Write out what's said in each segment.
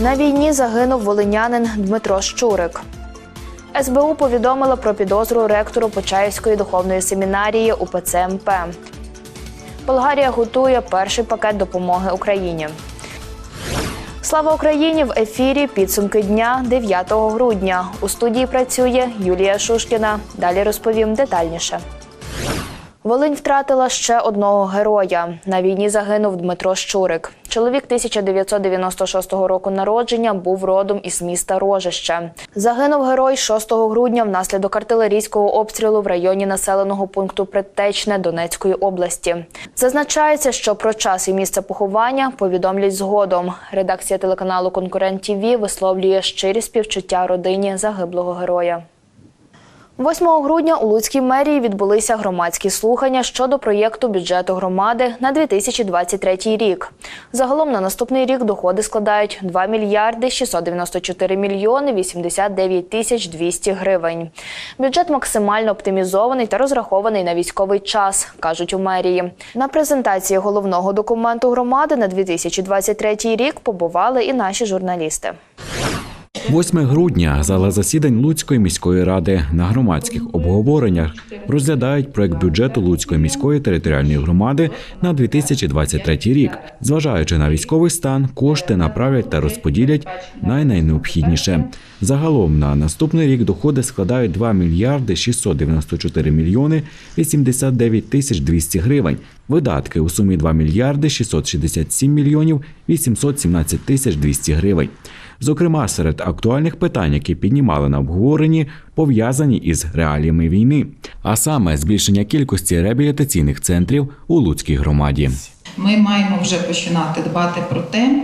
На війні загинув волинянин Дмитро Щурик. СБУ повідомила про підозру ректору Почаївської духовної семінарії УПЦ МП. Болгарія готує перший пакет допомоги Україні. Слава Україні в ефірі підсумки дня 9 грудня. У студії працює Юлія Шушкіна. Далі розповім детальніше. Волинь втратила ще одного героя. На війні загинув Дмитро Щурик. Чоловік 1996 року народження був родом із міста Рожище. Загинув герой 6 грудня внаслідок артилерійського обстрілу в районі населеного пункту Предтечне Донецької області. Зазначається, що про час і місце поховання повідомлять згодом. Редакція телеканалу Конкурент ТІВІ висловлює щирі співчуття родині загиблого героя. 8 грудня у Луцькій мерії відбулися громадські слухання щодо проєкту бюджету громади на 2023 рік. Загалом на наступний рік доходи складають 2 мільярди 694 мільйони 89 тисяч 200 гривень. Бюджет максимально оптимізований та розрахований на військовий час, кажуть у мерії. На презентації головного документу громади на 2023 рік побували і наші журналісти. 8 грудня зала засідань Луцької міської ради на громадських обговореннях розглядають проект бюджету Луцької міської територіальної громади на 2023 рік. Зважаючи на військовий стан, кошти направлять та розподілять на найнеобхідніше. Загалом на наступний рік доходи складають 2 мільярди 694 мільйони 89 тисяч 200 гривень. Видатки у сумі 2 мільярди 667 мільйонів 817 тисяч 200 гривень. Зокрема, серед актуальних питань, які піднімали на обговоренні, пов'язані із реаліями війни, а саме збільшення кількості реабілітаційних центрів у Луцькій громаді. Ми маємо вже починати дбати про те,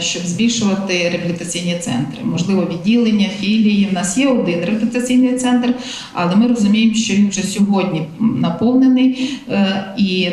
щоб збільшувати реабілітаційні центри, можливо, відділення, філії. У нас є один реабілітаційний центр, але ми розуміємо, що він вже сьогодні наповнений. е, І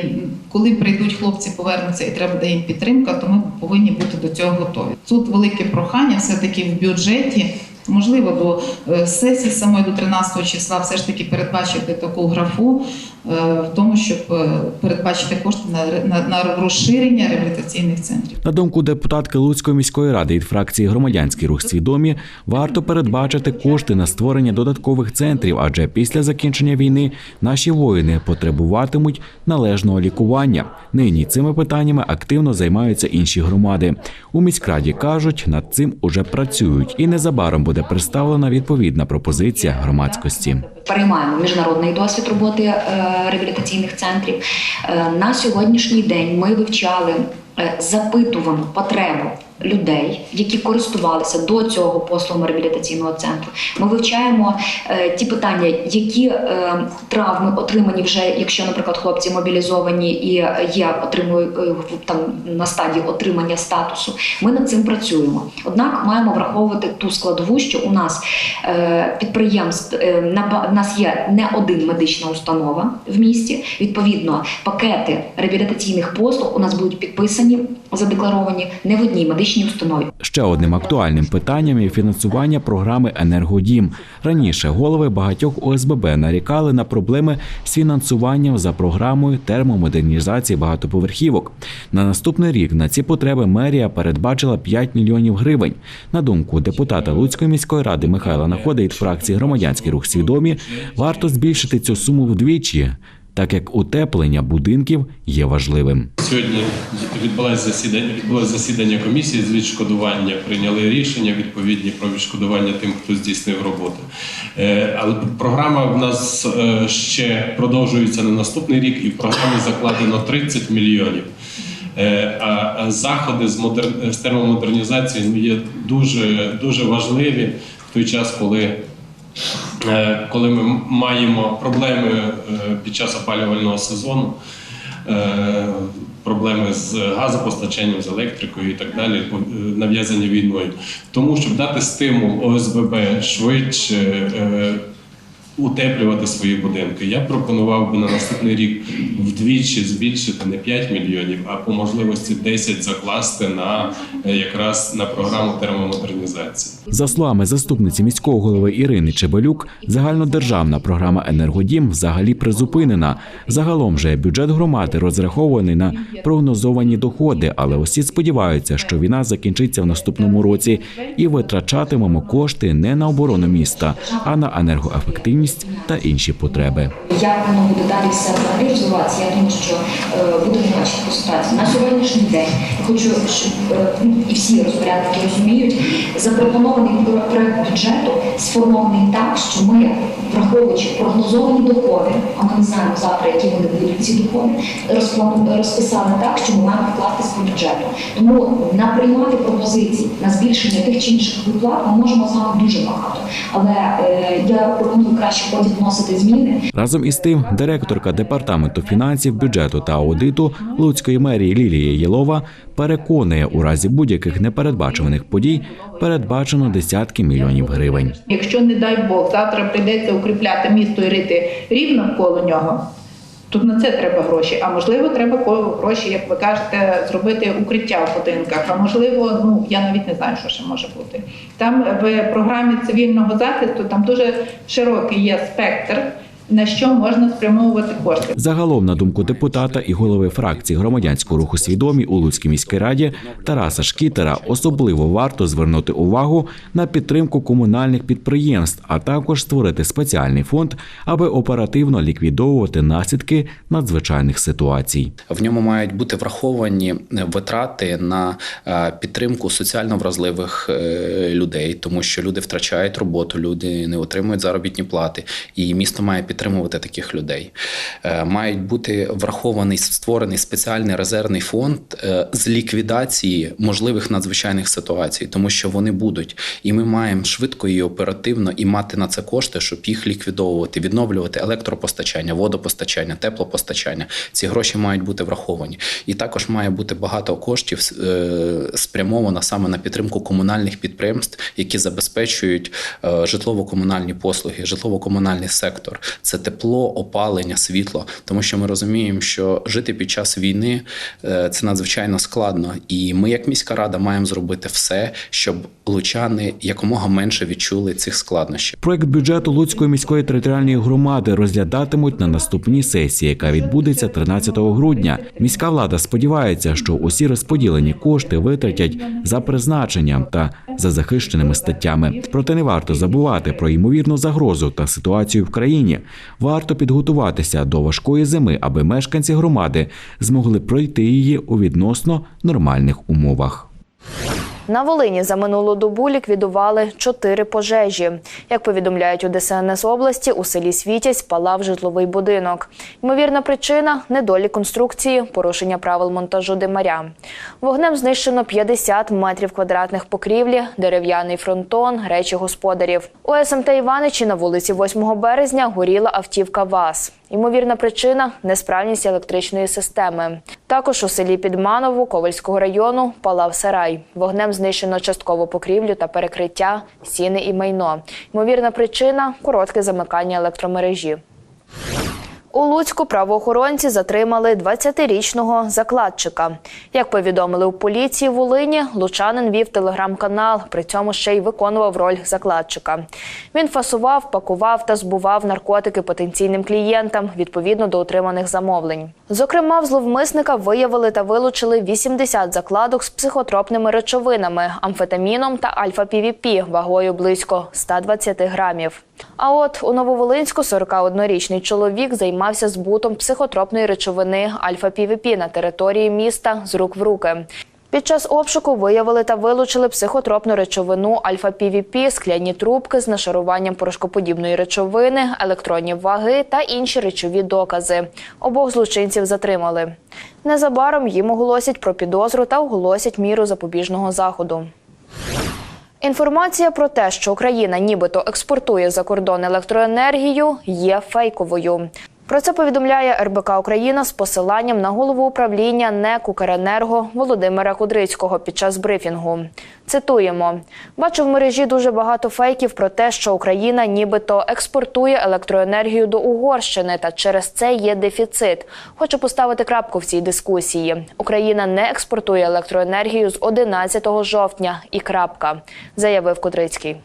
коли прийдуть хлопці, повернуться і треба буде їм підтримка, то ми повинні бути до цього готові. Тут велике прохання, все таки в бюджеті. Можливо, до е, сесії самої до 13 числа все ж таки передбачити таку графу е, в тому, щоб е, передбачити кошти на, на, на розширення реабілітаційних центрів. На думку депутатки Луцької міської ради від фракції Громадянський рух свідомі, варто передбачити кошти на створення додаткових центрів, адже після закінчення війни наші воїни потребуватимуть належного лікування. Нині цими питаннями активно займаються інші громади. У міськраді кажуть, над цим уже працюють, і незабаром буде представлена відповідна пропозиція громадськості. Переймаємо міжнародний досвід роботи е, реабілітаційних центрів. Е, На сьогоднішній день ми вивчали е, запитувану потребу людей, які користувалися до цього послугами реабілітаційного центру. Ми вивчаємо е, ті питання, які е, травми отримані вже, якщо, наприклад, хлопці мобілізовані і е, є отримують е, там на стадії отримання статусу. Ми над цим працюємо. Однак маємо враховувати ту складову, що у нас е, підприємств е, на в нас є не один медична установа в місті. Відповідно, пакети реабілітаційних послуг у нас будуть підписані, задекларовані не в одній медичній установі. Ще одним актуальним питанням є фінансування програми Енергодім. Раніше голови багатьох ОСББ нарікали на проблеми з фінансуванням за програмою термомодернізації багатоповерхівок. На наступний рік на ці потреби мерія передбачила 5 мільйонів гривень. На думку депутата Луцької міської ради Михайла Находа від фракції Громадянський рух свідомі варто збільшити цю суму вдвічі, так як утеплення будинків є важливим. Сьогодні відбулося засідання, відбулося засідання комісії з відшкодування. Прийняли рішення відповідні про відшкодування тим, хто здійснив роботу. Е, Але програма в нас е, ще продовжується на наступний рік, і в програмі закладено 30 мільйонів. Е, А заходи з модер... з термомодернізації є дуже, дуже важливі в той час, коли коли ми маємо проблеми е, під час опалювального сезону, е, проблеми з газопостачанням, з електрикою і так далі, е, нав'язані війною. Тому, щоб дати стимул ОСББ швидше е, утеплювати свої будинки. Я пропонував би на наступний рік вдвічі збільшити не 5 мільйонів, а по можливості 10 закласти на е, якраз на програму термомодернізації. За словами заступниці міського голови Ірини Чебелюк, загальнодержавна програма Енергодім взагалі призупинена. Загалом же бюджет громади розрахований на прогнозовані доходи, але усі сподіваються, що війна закінчиться в наступному році і витрачатимемо кошти не на оборону міста, а на енергоефективність та інші потреби. Як воно буде далі все взагалі розвиватися, я думаю, що е, будемо бачити по ситуації. На сьогоднішній день хочу, щоб е, ну, і всі розпорядники розуміють, запропонований проект бюджету сформований так, що ми, враховуючи прогнозовані доходи, а ми не знаємо завтра, які вони будуть ці доходи, розписали так, що ми маємо вкластись по бюджету. Тому наприймати пропозиції на збільшення тих чи інших виплат ми можемо з вами дуже багато. Але е, я пропоную краще потім вносити зміни. Разом із тим, директорка департаменту фінансів, бюджету та аудиту Луцької мерії Лілія Єлова переконує, у разі будь-яких непередбачуваних подій передбачено десятки мільйонів гривень. Якщо, не дай Бог, завтра прийдеться укріпляти місто і рити рівно коло нього, то на це треба гроші. А можливо, треба гроші, як ви кажете, зробити укриття в будинках. А можливо, ну я навіть не знаю, що ще може бути. Там в програмі цивільного захисту там дуже широкий є спектр, на що можна спрямовувати кошти. Загалом, на думку депутата і голови фракції громадянського руху свідомі у Луцькій міській раді Тараса Шкітера особливо варто звернути увагу на підтримку комунальних підприємств, а також створити спеціальний фонд, аби оперативно ліквідовувати наслідки надзвичайних ситуацій. В ньому мають бути враховані витрати на е, підтримку соціально вразливих е, людей, тому що люди втрачають роботу, люди не отримують заробітні плати, і місто має підтримувати таких людей. Е, Мають бути врахований створений спеціальний резервний фонд е, з ліквідації можливих надзвичайних ситуацій, тому що вони будуть, і ми маємо швидко і оперативно і мати на це кошти, щоб їх ліквідовувати, відновлювати електропостачання, водопостачання, теплопостачання. Ці гроші мають бути враховані. І також має бути багато коштів е, спрямовано саме на підтримку комунальних підприємств, які забезпечують житлово-комунальні послуги, житлово-комунальний сектор. Це тепло, опалення, світло. Тому що ми розуміємо, що жити під час війни е, це надзвичайно складно. І ми, як міська рада, маємо зробити все, щоб лучани якомога менше відчули цих складнощів. Проект бюджету Луцької міської територіальної громади розглядатимуть на наступній сесії, яка відбудеться 13 грудня. Міська влада сподівається, що усі розподілені кошти витратять за призначенням та за захищеними статтями. Проте не варто забувати про ймовірну загрозу та ситуацію в країні. Варто підготуватися до важкої зими, аби мешканці громади змогли пройти її у відносно нормальних умовах. На Волині за минулу добу ліквідували чотири пожежі. Як повідомляють у ДСНС області, у селі Світязь палав житловий будинок. Ймовірна причина недолік конструкції, порушення правил монтажу димаря. Вогнем знищено 50 метрів квадратних покрівлі, дерев'яний фронтон, речі господарів. У СМТ Іваничі на вулиці 8 березня горіла автівка ВАЗ. Ймовірна причина несправність електричної системи. Також у селі Підманову Ковальського району палав сарай. Вогнем знищено частково покрівлю та перекриття, сіни і майно. Ймовірна причина коротке замикання електромережі. У Луцьку правоохоронці затримали 20-річного закладчика. Як повідомили у поліції Волині, лучанин вів телеграм-канал, при цьому ще й виконував роль закладчика. Він фасував, пакував та збував наркотики потенційним клієнтам відповідно до отриманих замовлень. Зокрема, в зловмисника виявили та вилучили 80 закладок з психотропними речовинами, амфетаміном та альфа-півіпі вагою близько 120 грамів. А от у Нововолинську 41-річний чоловік займався збутом психотропної речовини альфа-півіпі на території міста з рук в руки. Під час обшуку виявили та вилучили психотропну речовину альфа-півіпі, скляні трубки з нашаруванням порошкоподібної речовини, електронні ваги та інші речові докази. Обох злочинців затримали. Незабаром їм оголосять про підозру та оголосять міру запобіжного заходу. Інформація про те, що Україна нібито експортує за кордон електроенергію, є фейковою. Про це повідомляє РБК Україна з посиланням на голову управління НЕК «Укренерго» Володимира Кудрицького під час брифінгу. Цитуємо: бачу в мережі дуже багато фейків про те, що Україна нібито експортує електроенергію до Угорщини, та через це є дефіцит. Хочу поставити крапку в цій дискусії. Україна не експортує електроенергію з 11 жовтня і крапка, заявив Кудрицький.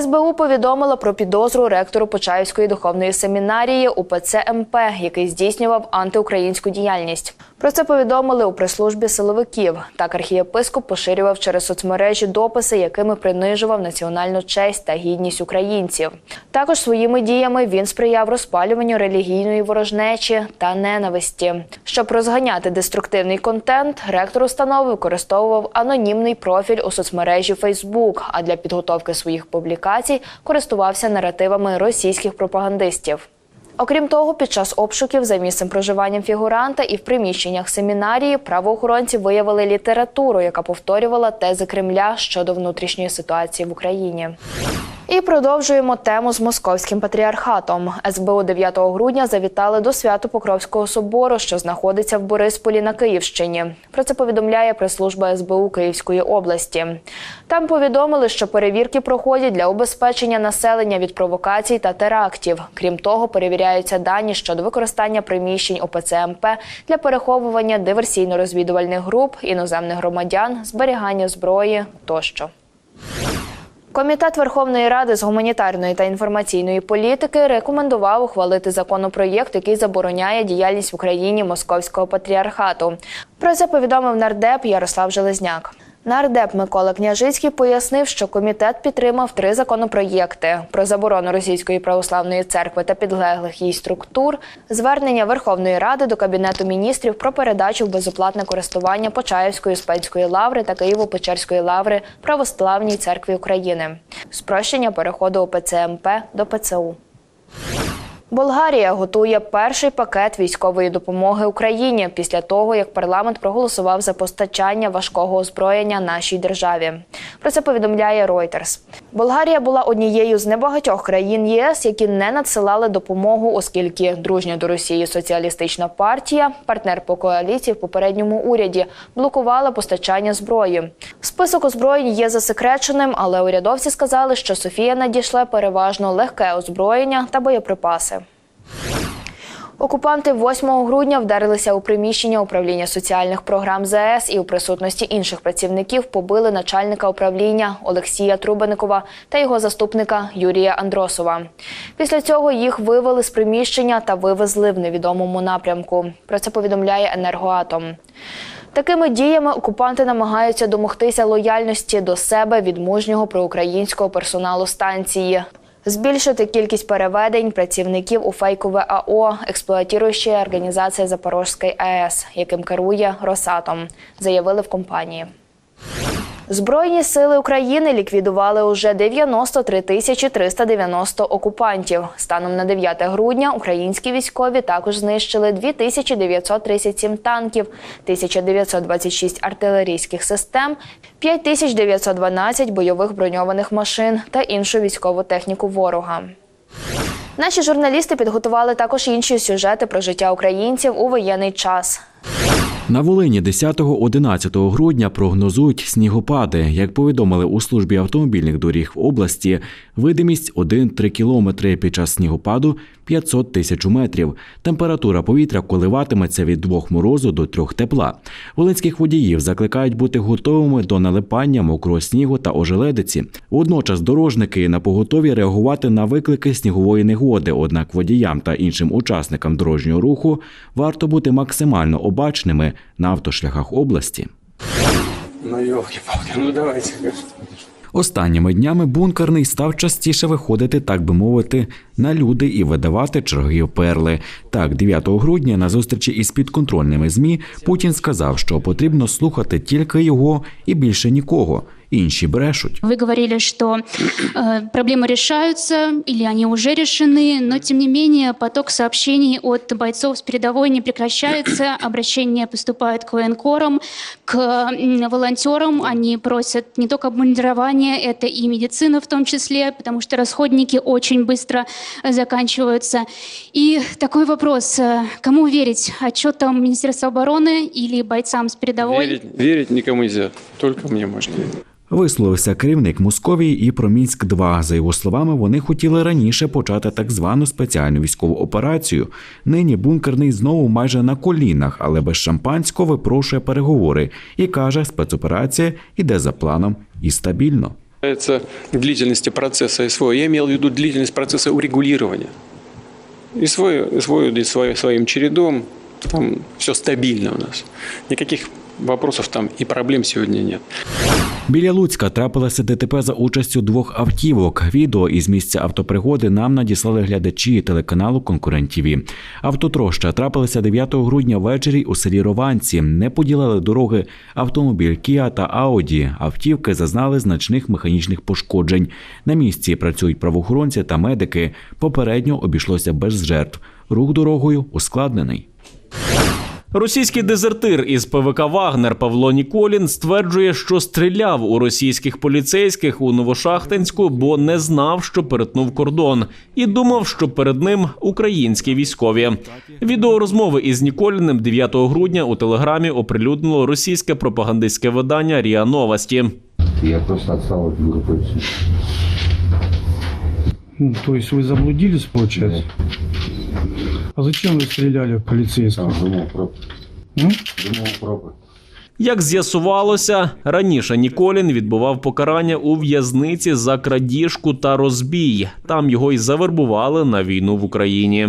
СБУ повідомила про підозру ректору Почаївської духовної семінарії УПЦ МП, який здійснював антиукраїнську діяльність. Про це повідомили у прес-службі силовиків. Так архієпископ поширював через соцмережі дописи, якими принижував національну честь та гідність українців. Також своїми діями він сприяв розпалюванню релігійної ворожнечі та ненависті. Щоб розганяти деструктивний контент, ректор установи використовував анонімний профіль у соцмережі Facebook, а для підготовки своїх публікацій користувався наративами російських пропагандистів. Окрім того, під час обшуків за місцем проживання фігуранта і в приміщеннях семінарії правоохоронці виявили літературу, яка повторювала тези Кремля щодо внутрішньої ситуації в Україні. І продовжуємо тему з московським патріархатом. СБУ 9 грудня завітали до Свято-Покровського собору, що знаходиться в Борисполі на Київщині. Про це повідомляє прес-служба СБУ Київської області. Там повідомили, що перевірки проходять для убезпечення населення від провокацій та терактів. Крім того, перевіряються дані щодо використання приміщень ОПЦ МП для переховування диверсійно-розвідувальних груп, іноземних громадян, зберігання зброї тощо. Комітет Верховної Ради з гуманітарної та інформаційної політики рекомендував ухвалити законопроєкт, який забороняє діяльність в Україні московського патріархату. Про це повідомив нардеп Ярослав Железняк. Нардеп Микола Княжицький пояснив, що комітет підтримав три законопроєкти про заборону Російської православної церкви та підлеглих їй структур, звернення Верховної Ради до Кабінету міністрів про передачу в безоплатне користування Почаївської Успенської лаври та Києво-Печерської лаври Православній церкві України, спрощення переходу ОПЦ МП до ПЦУ. Болгарія готує перший пакет військової допомоги Україні після того, як парламент проголосував за постачання важкого озброєння нашій державі. Про це повідомляє Reuters. Болгарія була однією з небагатьох країн єС, які не надсилали допомогу, оскільки дружня до Росії соціалістична партія, партнер по коаліції в попередньому уряді, блокувала постачання зброї. Список озброєнь є засекреченим, але урядовці сказали, що Софія надійшла переважно легке озброєння та боєприпаси. Окупанти 8 грудня вдарилися у приміщення управління соціальних програм ЗАЕС і у присутності інших працівників побили начальника управління Олексія Трубаникова та його заступника Юрія Андросова. Після цього їх вивели з приміщення та вивезли в невідомому напрямку. Про це повідомляє енергоатом. Такими діями окупанти намагаються домогтися лояльності до себе від мужнього проукраїнського персоналу станції. Збільшити кількість переведень працівників у фейкове АО, експлуатіруюча організація Запорозької АЕС, яким керує Росатом, заявили в компанії. Збройні сили України ліквідували уже 93 тисячі 390 окупантів. Станом на 9 грудня українські військові також знищили 2937 танків, 1926 артилерійських систем, 5912 бойових броньованих машин та іншу військову техніку ворога. Наші журналісти підготували також інші сюжети про життя українців у воєнний час. На Волині 10-11 грудня прогнозують снігопади. Як повідомили у службі автомобільних доріг в області, видимість 1-3 кілометри під час снігопаду 500 тисяч метрів. Температура повітря коливатиметься від 2 морозу до 3 тепла. Волинських водіїв закликають бути готовими до налипання мокрого снігу та ожеледиці. Водночас дорожники на поготові реагувати на виклики снігової негоди. Однак водіям та іншим учасникам дорожнього руху варто бути максимально обачними на автошляхах області. Ну, елки-палки, ну давайте. Останніми днями бункерний став частіше виходити, так би мовити, на люди і видавати чергові перли. Так, 9 грудня на зустрічі із підконтрольними змі Путін сказав, що потрібно слухати тільки його і більше нікого. Інші брешуть. Вы говорили, что э, проблемы решаются или они уже решены, но тем не менее поток сообщений от бойцов с передовой не прекращается, обращения поступают к военкорам, к волонтерам, они просят не только обмундирование, это и медицина в том числе, потому что расходники очень быстро заканчиваются. И такой вопрос, э, кому верить, отчетам Министерства обороны или бойцам с передовой? Верить, верить никому нельзя, только мне можно верить. Висловився керівник Московії і про Мінськ 2 За його словами, вони хотіли раніше почати так звану спеціальну військову операцію. Нині бункерний знову майже на колінах, але без шампанського випрошує переговори і каже, спецоперація іде за планом і стабільно. Касается длительности процесса СВО. Я имел в виду. И свой, свой, идет свой- своим чередом, там все стабильно у нас. Никаких вопросов там и проблем сегодня нет. Біля Луцька трапилося ДТП за участю двох автівок. Відео із місця автопригоди нам надіслали глядачі телеканалу Конкурент ТІВІ. Автотроща трапилася 9 грудня ввечері у селі Рованці. Не поділили дороги автомобіль Kia та Audi. Автівки зазнали значних механічних пошкоджень. На місці працюють правоохоронці та медики. Попередньо обійшлося без жертв. Рух дорогою ускладнений. Російський дезертир із ПВК Вагнер Павло Ніколін стверджує, що стріляв у російських поліцейських у Новошахтинську, бо не знав, що перетнув кордон, і думав, що перед ним українські військові. Відео розмови із Ніколіним 9 грудня у телеграмі оприлюднило російське пропагандистське видання Ріа Новості. Я просто отстал от группы. Ну, то есть вы заблудились, получается? А зачем вы стреляли в полицейских? Там думал пропуск. М? Думал. Як з'ясувалося, раніше Ніколін відбував покарання у в'язниці за крадіжку та розбій. Там його й завербували на війну в Україні.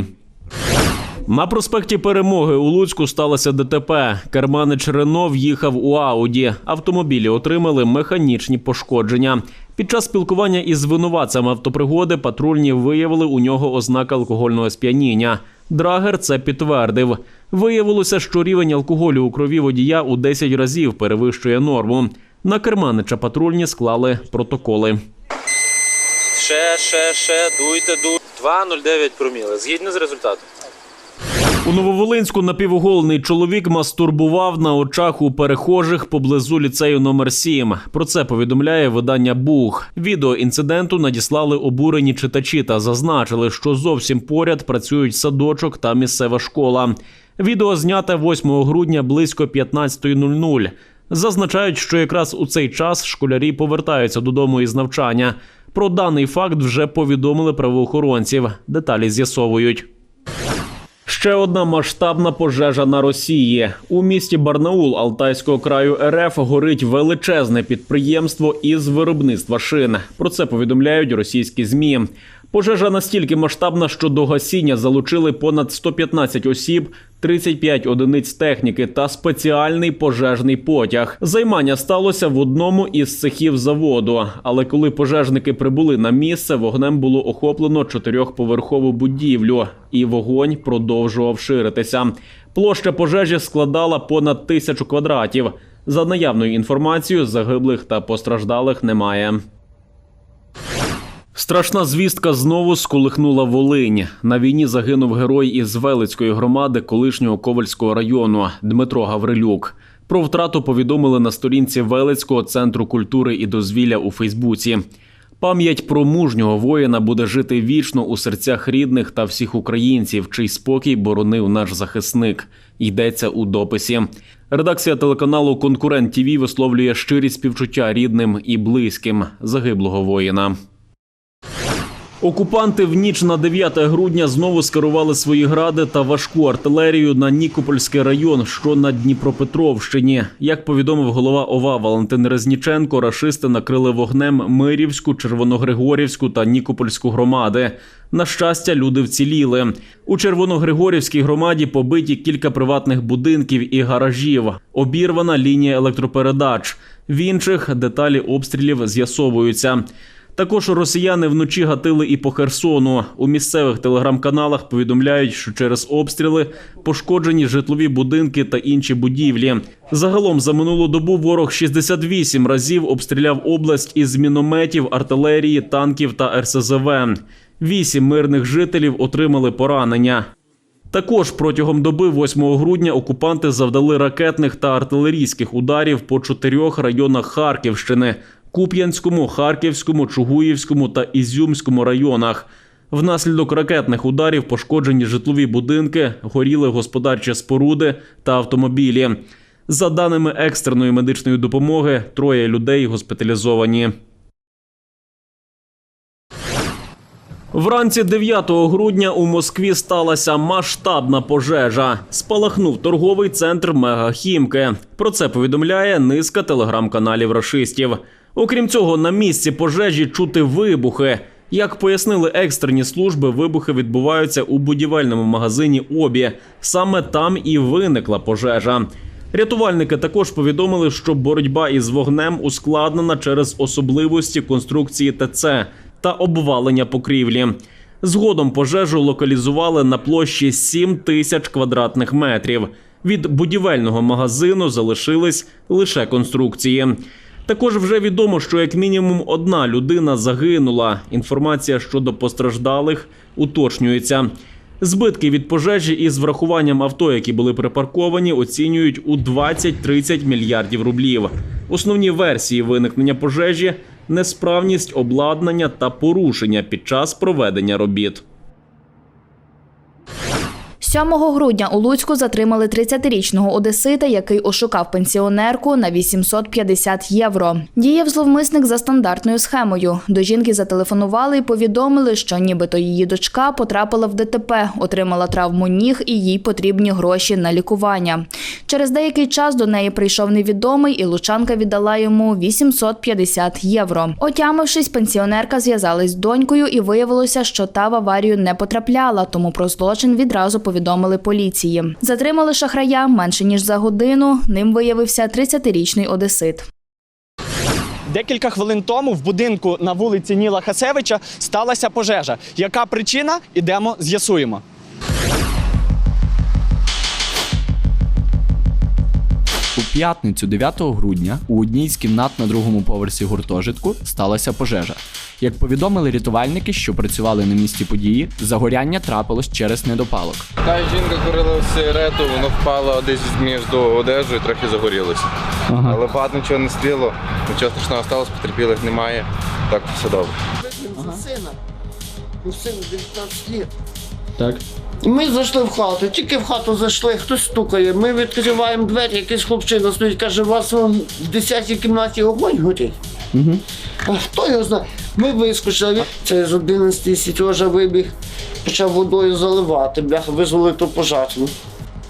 На проспекті Перемоги у Луцьку сталося ДТП. Керманич Рено в'їхав у Ауді. Автомобілі отримали механічні пошкодження. Під час спілкування із винуватцем автопригоди патрульні виявили у нього ознаки алкогольного сп'яніння. Драгер це підтвердив. Виявилося, що рівень алкоголю у крові водія у 10 разів перевищує норму. На керманича патрульні склали протоколи. Ще, ще, ще, дуйте, дуйте. 2,09 проміли. Згідно з результатом. У Нововолинську напівоголений чоловік мастурбував на очах у перехожих поблизу ліцею номер 7 Про це повідомляє видання Бух. Відео інциденту надіслали обурені читачі та зазначили, що зовсім поряд працюють садочок та місцева школа. Відео зняте 8 грудня близько 15.00. Зазначають, що якраз у цей час школярі повертаються додому із навчання. Про даний факт вже повідомили правоохоронців. Деталі з'ясовують. Ще одна масштабна пожежа на Росії. У місті Барнаул Алтайського краю РФ горить величезне підприємство із виробництва шин. Про це повідомляють російські змі. Пожежа настільки масштабна, що до гасіння залучили понад 115 осіб, 35 одиниць техніки та спеціальний пожежний потяг. Займання сталося в одному із цехів заводу. Але коли пожежники прибули на місце, вогнем було охоплено чотирьохповерхову будівлю, і вогонь продовжував ширитися. Площа пожежі складала понад тисячу квадратів. За наявною інформацією, загиблих та постраждалих немає. Страшна звістка знову сколихнула Волинь. На війні загинув герой із Велицької громади колишнього Ковальського району Дмитро Гаврилюк. Про втрату повідомили на сторінці Велицького центру культури і дозвілля у Фейсбуці. Пам'ять про мужнього воїна буде жити вічно у серцях рідних та всіх українців, чий спокій боронив наш захисник. Йдеться у дописі. Редакція телеканалу Конкурент ТІВІ висловлює щирі співчуття рідним і близьким загиблого воїна. Окупанти в ніч на 9 грудня знову скерували свої гради та важку артилерію на Нікопольський район, що на Дніпропетровщині. Як повідомив голова ОВА Валентин Резніченко, рашисти накрили вогнем Мирівську, Червоногригорівську та Нікопольську громади. На щастя, люди вціліли. У Червоногригорівській громаді побиті кілька приватних будинків і гаражів. Обірвана лінія електропередач. В інших деталі обстрілів з'ясовуються. Також росіяни вночі гатили і по Херсону. У місцевих телеграм-каналах повідомляють, що через обстріли пошкоджені житлові будинки та інші будівлі. Загалом за минулу добу ворог 68 разів обстріляв область із мінометів, артилерії, танків та РСЗВ. Вісім мирних жителів отримали поранення. Також протягом доби 8 грудня окупанти завдали ракетних та артилерійських ударів по чотирьох районах Харківщини: Куп'янському, Харківському, Чугуївському та Ізюмському районах. Внаслідок ракетних ударів пошкоджені житлові будинки, горіли господарчі споруди та автомобілі. За даними екстреної медичної допомоги, троє людей госпіталізовані. Вранці 9 грудня у Москві сталася масштабна пожежа. Спалахнув торговий центр Мегахімки. Про це повідомляє низка телеграм-каналів рашистів. Окрім цього, на місці пожежі чути вибухи. Як пояснили екстрені служби, вибухи відбуваються у будівельному магазині Обі. Саме там і виникла пожежа. Рятувальники також повідомили, що боротьба із вогнем ускладнена через особливості конструкції ТЦ та обвалення покрівлі. Згодом пожежу локалізували на площі 7 тисяч квадратних метрів. Від будівельного магазину залишились лише конструкції. Також вже відомо, що як мінімум одна людина загинула. Інформація щодо постраждалих уточнюється. Збитки від пожежі із врахуванням авто, які були припарковані, оцінюють у 20-30 мільярдів рублів. Основні версії виникнення пожежі несправність обладнання та порушення під час проведення робіт. 7 грудня у Луцьку затримали 30-річного одесита, який ошукав пенсіонерку на 850 євро. Діяв зловмисник за стандартною схемою. До жінки зателефонували і повідомили, що нібито її дочка потрапила в ДТП, отримала травму ніг і їй потрібні гроші на лікування. Через деякий час до неї прийшов невідомий, і лучанка віддала йому 850 євро. Отямившись, пенсіонерка зв'язалась з донькою і виявилося, що та в аварію не потрапляла, тому про злочин відразу повідомили поліції. Затримали шахрая менше ніж за годину. Ним виявився 30-річний одесит. Декілька хвилин тому в будинку на вулиці Ніла Хасевича сталася пожежа. Яка причина? Ідемо, з'ясуємо. П'ятницю 9 грудня у одній з кімнат на другому поверсі гуртожитку сталася пожежа. Як повідомили рятувальники, що працювали на місці події, загоряння трапилось через недопалок. Та жінка курила сигарету, воно впало десь між одежу і трохи загорілося. Але багато нічого не стріло, нічого страшного сталося, потерпілих немає. Так все добре. сина. У сину 19 лет. Так. І Ми зайшли в хату, тільки в хату зайшли, хтось стукає. Ми відкриваємо двері, якийсь хлопчина стоїть, каже, у вас вон в 10-й кімнаті огонь горить. Угу. А хто його знає? Ми вискочили, це з 11 Сережа вибіг, почав водою заливати, бляха, визвали ту пожежну.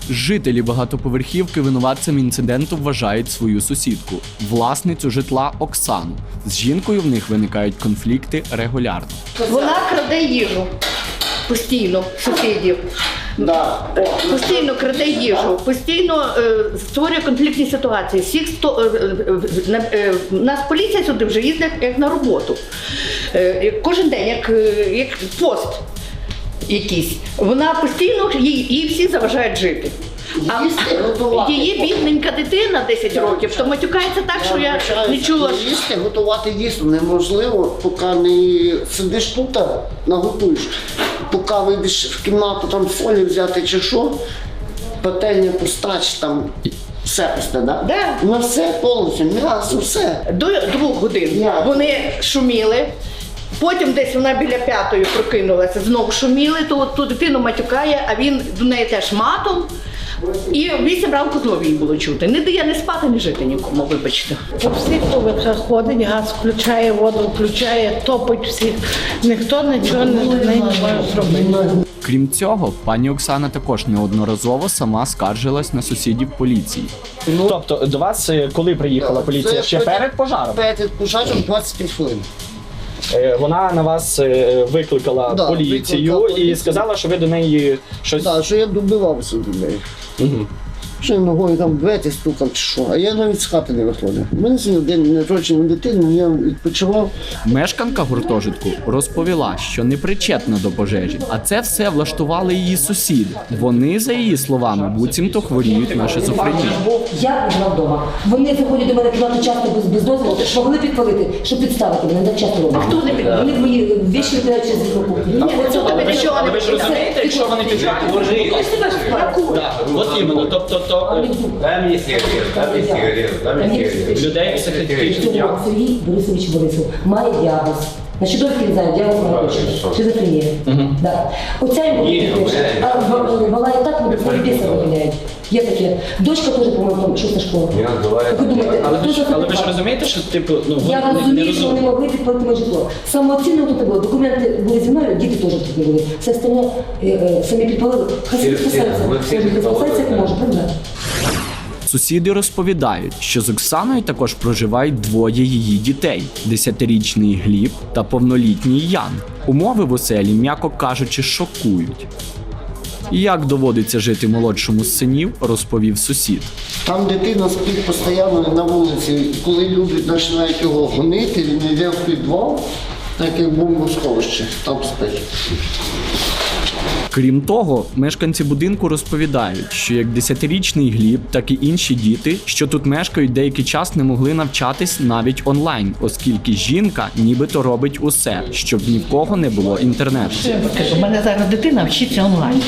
Жителі багатоповерхівки винуватцем інциденту вважають свою сусідку, власницю житла Оксану. З жінкою в них виникають конфлікти регулярно. Вона краде їжу постійно сусідів. Да. Постійно краде їжу, постійно е, створює конфліктні ситуації. Всіх сто е, е, на- е, нас поліція сюди вже їздить як на роботу. Е, кожен день, як, е, як пост якийсь. Вона постійно їй, їй всі заважають жити. А Їсти, готувати. її бідненька дитина 10 років, то матюкається так, що я не чула. що- Їсти, готувати дійсно неможливо, поки не сидиш тут, наготуєш. Поки вийдеш в кімнату, там фолію взяти чи що, пательня пуста, чи там все пусте, да? Да. На все повністю, м'ясо, все. До двох годин вони шуміли. Потім десь вона біля п'ятої прокинулася, знову шуміли, то ту дитину матюкає, а він до неї теж матом. І вісім ранку знову їй було чути. Не дає не спати, не жити нікому, вибачте. По всіх поверхах ходить, газ включає, воду включає, топить всіх. Ніхто нічого не, не може зробити. Крім цього, пані Оксана також неодноразово сама скаржилась на сусідів поліції. Тобто до вас е, коли приїхала поліція? Це Ще перед пожаром? Перед пожаром 25 хвилин. Е, Вона на вас е, викликала Да, поліцію викликала і поліцію. сказала, що ви до неї щось. Так, що я добивався до неї. Угу. Що він ногою там двері стукав чи що, а я навіть з хати не виходив. У мене сьогодні день народження дитини, я відпочивав. Мешканка гуртожитку розповіла, що не причетна до пожежі, а це все влаштували її сусіди. Вони, за її словами, буцімто хворіють на шизофренію. Я була вдома. Вони заходять до мене кімнату часто без, без дозволу, могли підпалити, щоб підставити мене, так часто роблять. Хто не підпалив? Вони мої віші викидають через вікно кухні. Ні, тебе нічого не ви ж розумієте, якщо вони підпалюють? От іменно, тобто то Дай мені сигарет, дай мені сигарет, дай мені сигарет. людей Цього Сергій Борисович Борисов має діагноз. Значить, довідки не знаю, діагноз наркотичний. Шизофренія. Да. Оця йому Ні, А в- вона і так свої біси виявляють. Є таке. Дочка теж, по-моєму, там шоста школа. Називають. Ви думаєте, Але хто ви ж, за це але ви ж підпалив? розумієте, що типу, ну Я не, не розумію, що вони розуміють. могли підплатити моє житло. Самооцінно тут не було. Документи були зі мною, діти теж тут не були. Все остальне е, е, самі підпалили. Хай Всі- всі- спасаються. ви всі Кожен підпалили, спасається, як так? може, правда? Сусіди розповідають, що з Оксаною також проживають двоє її дітей: десятирічний Гліб та повнолітній Ян. Умови в оселі, м'яко кажучи, шокують. Як доводиться жити молодшому з синів, розповів сусід. Там дитина спить постійно на вулиці. Коли люди починають його гонити, він йде в підвал, так як бомбосховище, там спить. Крім того, мешканці будинку розповідають, що як десятирічний Гліб, так і інші діти, що тут мешкають, деякий час не могли навчатись навіть онлайн, оскільки жінка нібито робить усе, щоб ні в кого не було інтернету. У мене зараз дитина вчиться онлайн.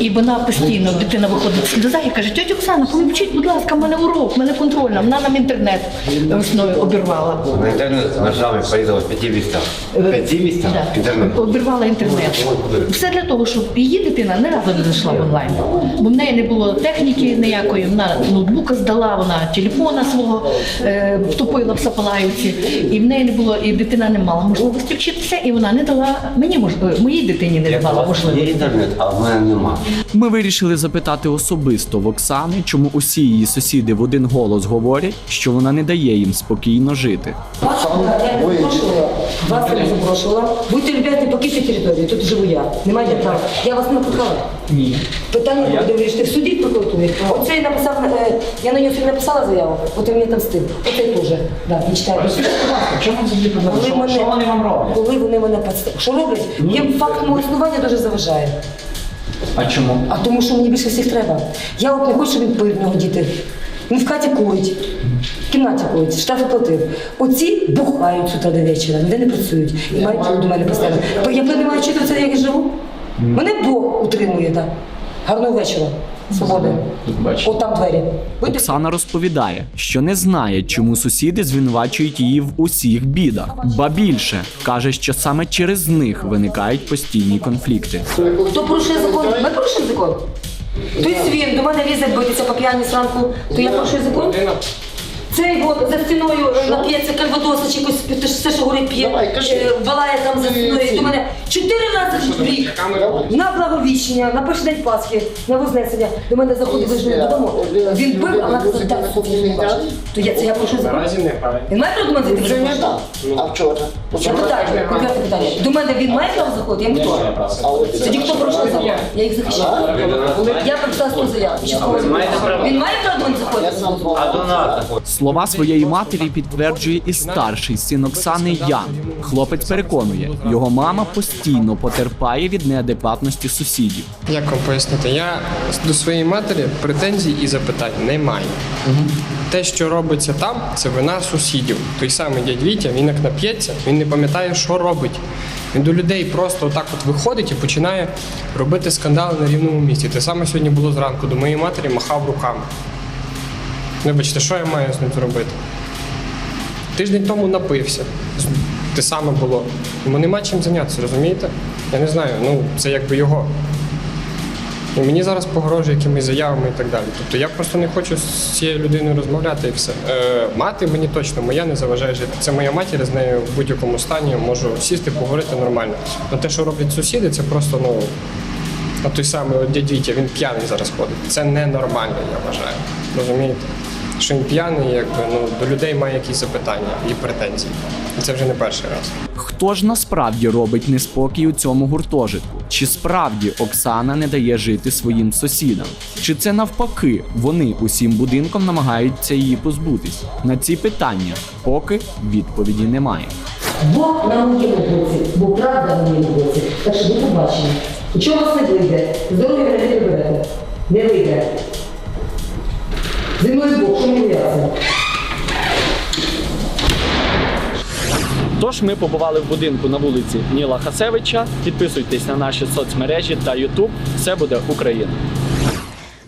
І вона постійно, дитина виходить сльоза і каже, тьотя Оксана, повчіть, будь ласка, в мене урок, в мене контрольна, вона нам інтернет весною обірвала. На інтернет ножами порізали в п'яти містах. В п'яти містах Да. інтернет. Обірвала інтернет. Все для того, щоб її дитина не разу не зайшла в онлайн. Бо в неї не було техніки ніякої, вона ноутбука здала, вона телефона свого е, втопила в Сапалаївці, і в неї не було, і дитина не мала можливості вчитися, і вона не дала мені мож- е, моїй дитині не давала вас є інтернет, а в мене нема. Ми вирішили запитати особисто в Оксани, чому усі її сусіди в один голос говорять, що вона не дає їм спокійно жити. Я не запрошувала, вас не запрошувала. Будьте люб'язні, покиньте територію, тут живу я. Немає права. Я вас не викликала. Ні. Питання буде вирішити в суді в прокуратурі. Оцей написав, е, я на нього сьогодні написала заяву, от він мені там стив. Оцей теж. Да, він читає. Чому це тоді проблема? Коли Що, мене- що вони вам роблять? Коли вони мене підстав. Що роблять? Їм факт мого існування дуже заважає. А чому? А тому, що мені більше всіх треба. Я от не хочу, щоб він пив в нього діти. Він в хаті курить, в кімнаті курить, штрафи платив. Оці бухають з утра до вечора, ніде не працюють. І мають до мене постійно. То я не маю чути це, як я живу. Мене Бог утримує, так. Гарного вечора. Свободи. От там двері. Оксана розповідає, що не знає, чому сусіди звинувачують її в усіх бідах. Ба більше каже, що саме через них виникають постійні конфлікти. Хто порушує закон? Ми порушуємо закон. Той свін до мене лізе битися по п'яні зранку, то я порушую закон. Цей от за стіною е, нап'ється кальвадоса чи якось ж все, що горить п'є, е, балає там за стіною. До мене чотири рази в рік на благовіщення, на перший день Пасхи, на Вознесення. До мене заходить вижив додому. Він пив, а вона казала, так, Софія, не бачить. То я це я прошу закон. Він має право до мене зайти? Вже не так. А вчора? Я питаю, конкретне питання. До мене він має право заходити? Я йому хто? Тоді хто порушує закон? Я їх захищаю. Я написала свою заяву. Він має право до мене заходити? Слова своєї матері підтверджує і старший син Оксани Ян. Хлопець переконує, його мама постійно потерпає від неадекватності сусідів. Як вам пояснити? Я до своєї матері претензій і запитань не маю. Те, що робиться там, це вина сусідів. Той самий дядь Вітя, він як нап'ється, він не пам'ятає, що робить. Він до людей просто отак от виходить і починає робити скандали на рівному місці. Те саме сьогодні було зранку. До моєї матері махав руками. Вибачте, що я маю з ним зробити? Тиждень тому напився. Те саме було. Йому нема чим зайнятися, розумієте? Я не знаю, ну це якби його. І мені зараз погрожує якимись заявами і так далі. Тобто я просто не хочу з цією людиною розмовляти і все. Е, мати мені точно моя не заважає жити. Це моя матір, з нею в будь-якому стані можу сісти, поговорити нормально. На те, що роблять сусіди, це просто ну. А той самий от дядь Вітя, він п'яний зараз ходить. Це ненормально, я вважаю. Розумієте? Що він п'яний, якби ну до людей має якісь запитання і претензії. І це вже не перший раз. Хто ж насправді робить неспокій у цьому гуртожитку? Чи справді Оксана не дає жити своїм сусідам? Чи це навпаки вони усім будинком намагаються її позбутись? На ці питання поки відповіді немає. Бог на моєму боці, бо правда на моєму боці. Так що до побачення. Нічого у вас не вийде. Здоров'я не приберете. Не вийде. Зі мною Бог, що мені ясно. Тож ми побували в будинку на вулиці Ніла Хасевича. Підписуйтесь на наші соцмережі та Ютуб. Все буде Україна.